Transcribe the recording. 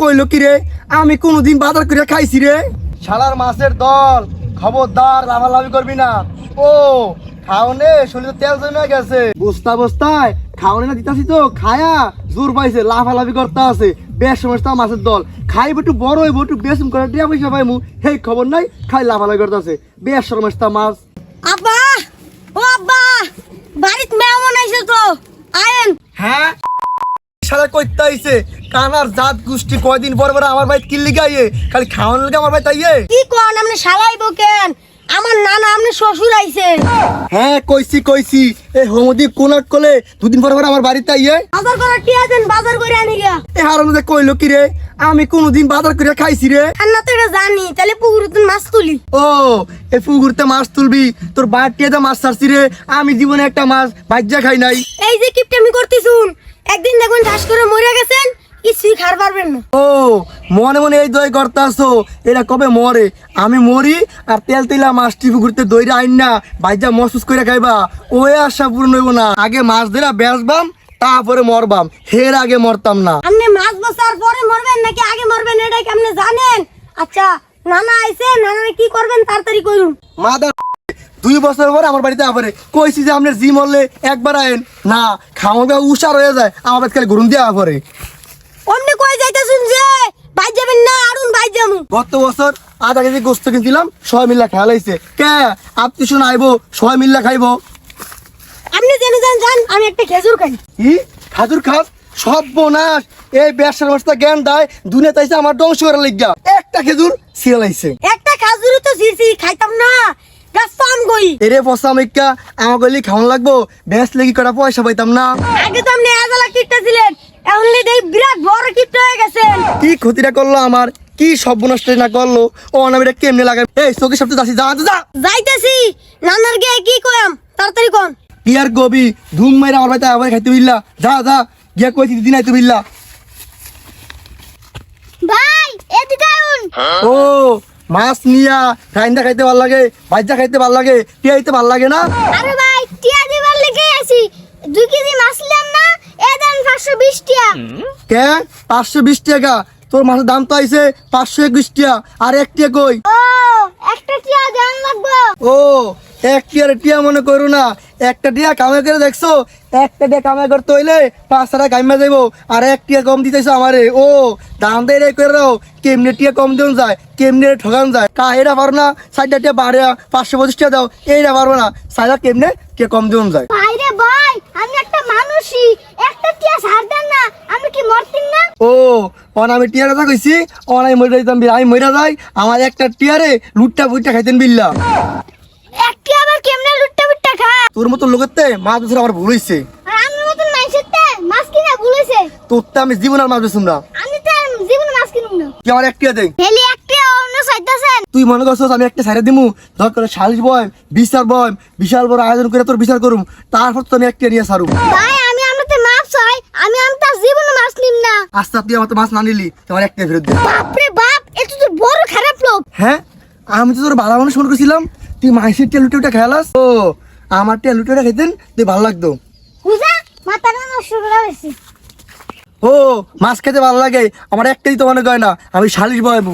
কইলো কি রে? আমি কোনোদিন বাজার করে খাইছি রে। শালার মাছের দল খবরদার লাভালাভি করবি না। ও খাওনে শরীরে তেল জমে গেছে। বস্তা বস্তায় খাওনে না দিতাছি তো খায়া জোর পাইছে লাফালাফি করতে আছে। বেশ সমস্যা মাছের দল। খাইব একটু বড় হইব একটু বেশম করে টিয়া পয়সা পাইমু। হেই খবর নাই খাই লাফালাফি করতে আছে। বেশ সমস্যা মাছ। আব্বা! ও আব্বা! বাড়িত মেহমান আইছে তো। আয়েন। হ্যাঁ? সারা কইতে আইছে কানার জাত গোষ্ঠী কয়দিন পর পর আমার ভাই কিল্লি গাইয়ে খালি খাওয়ানোর লেগে আমার ভাই তাইয়ে কি কোন আপনি শালাইবো কেন? আমার নানা আপনি শ্বশুর আইছে হ্যাঁ কইছি কইছি। এই হোমদি কোনাক কলে দুদিন পর পর আমার বাড়িতে আইয়ে। বাজার করে টিয়া দেন বাজার করে আনি গিয়া এ হারানো যে কইলো কি রে? আমি কোনোদিন বাজার করে খাইছি রে। ঠান্ডা তো এটা জানি তাহলে পুকুরে তুমি মাছ তুলি। ও এ পুকুরতে মাছ তুলবি তোর বাড়িতে মাছ ছাড়ছি রে আমি জীবনে একটা মাছ ভাজ্যা খাই নাই। এই যে কিপটা আমি করতেছুন ও মনে মনে এই দই করতে আসো এরা কবে মরে? আমি মরি আর তেল তেলা মাছটি পুকুরতে দইরা আইন না ভাইজা মসুস করে খাইবা। ওই আশা পূর্ণ হইব না। আগে মাছ ধরা বেচবাম তারপরে মরবাম। হের আগে মরতাম না। আপনি মাছ বসার পরে মরবেন নাকি আগে মরবেন এটা কি আপনি জানেন? আচ্ছা নানা আইছে নানা কি করবেন তাড়াতাড়ি করুন মাদা দুই বছর পরে আমার বাড়িতে আবার কইছি যে আপনার জি মরলে একবার আইন না খাওয়া গা উষার হয়ে যায় আমার বাড়িতে খালি ঘুরুন দেওয়া পরে অমনি কই যাইতেছুন যে ভাই যাবেন না গত বছর আধা কেজি গোস্ত কিনছিলাম সবাই মিল্লা খেলাইছে কে? আপনি শুনে আইবো সবাই মিল্লা খাইবো। আপনি জেনে যান যান আমি একটা খেজুর খাই। কি? খাজুর খাস? এই ব্যবসার মাসটা জ্ঞান দেয় দুনিয়া তাইছে আমার ধ্বংস করার লিগা। একটা খেজুর একটা তো খাইতাম না। এরে মিক্কা আমার গলি খাওয়ান লাগবো বেশ লেগে কটা পয়সা পাইতাম না। আগে তো আপনি আজালা কিটটা ছিলেন এখন দেই বিরাট বড় কিটটা হয়ে গেছেন কি ক্ষতিটা করল আমার? কি সব নষ্ট না করল? ও অনামিটা কেমনে লাগাই এই চোখের সপ্তাহে যাচ্ছি যা যা, যাইতেছি। নানার গিয়ে কি কয়াম তাড়াতাড়ি কোন। আর গবি ধুম মাইরা আমার বাড়িতে আবার খাইতে বিল্লা। যা যা গিয়া কইছি দিদি নাই তো বিল্লা। ভাই এদিকে আউন। ও মাছ নিয়া রাইন্দা খাইতে ভালো লাগে ভাজা খাইতে ভালো লাগে টিয়াইতে ভালো লাগে না? আরে ভাই টিয়া দিবার লেগে আছি। দুই কেজি মাছ নিলাম না এ পাঁচশো বিশ টিয়া। কে? পাঁচশো বিশ টাকা তোর মাছের দাম তো আইছে পাঁচশো একুশ টাকা আর এক টিয়া কই? ও একটা টিয়া দেন লাগবো। ও এক টিয়ার টিয়া মনে করো না একটা টিয়া কামে করে দেখছ একটা টিয়া কামে করতে হইলে পাঁচ টাকা কামে যাইবো আর এক টিয়া কম দিতেছো আমারে। ও দাম দেয় রে করে দাও কেমনে টিয়া কম দিন যায় কেমনে ঠগান যায়। কা এরা পারো না সাইডটা টিয়া বাড়ে পাঁচশো পঁচিশ টাকা দাও এইটা পারব না সাইডা কেমনে টিয়া কম দিন যায়। ভাই রে ভাই আমি একটা মানুষই একটা টিয়া ছাড় দেন না আমি কি মরতিন না ও অন আমি টিয়ার কথা কইছি অন আমি মরে যাইতাম। আমি মরে যাই আমার একটা টিয়ারে লুটটা ফুটটা খাইতেন বিল্লা। একটি আবার কেমনে লুটটা খা? তোর মতো লোকেতে মাছ বেছে আমার ভুল হইছে। আর মাছ কিনা ভুলেছে তোর তো আমি জীবন আর মাছ বেছুম না। আমি তো জীবনে মাছ কিনুম না। কি আমার এক টিয়া দে। হেলি একটি অন্য তুই মনে করছস আমি একটা সাইডে দিমু? ধর করে সালিশ বয় বিচার বয় বিশাল বড় আয়োজন করে তোর বিচার করুম। তারপর তো আমি একটা নিয়ে সারুম। ভাই আমি আমরাতে মাছ চাই আমি আমি তার জীবনে মাছ নিম না আস্তে তুই আমার মাছ না নিলি তোমার একটা ফেরত দে। বাপরে বাপ এটা তো বড় খারাপ লোক। হ্যাঁ? আমি তো তোর বাবা মানুষ ফোন করেছিলাম তুই মাইসের টিয়া লুটে উঠে খেয়ালাস ও আমার টিয়া লুটে উঠে খাইতেন তুই ভালো লাগতো। বুঝা? মাথাটা নষ্ট করা হয়েছে। ও মাছ খেতে ভালো লাগে আমার একটাই তো মনে হয় না আমি শালিশ বয়বো।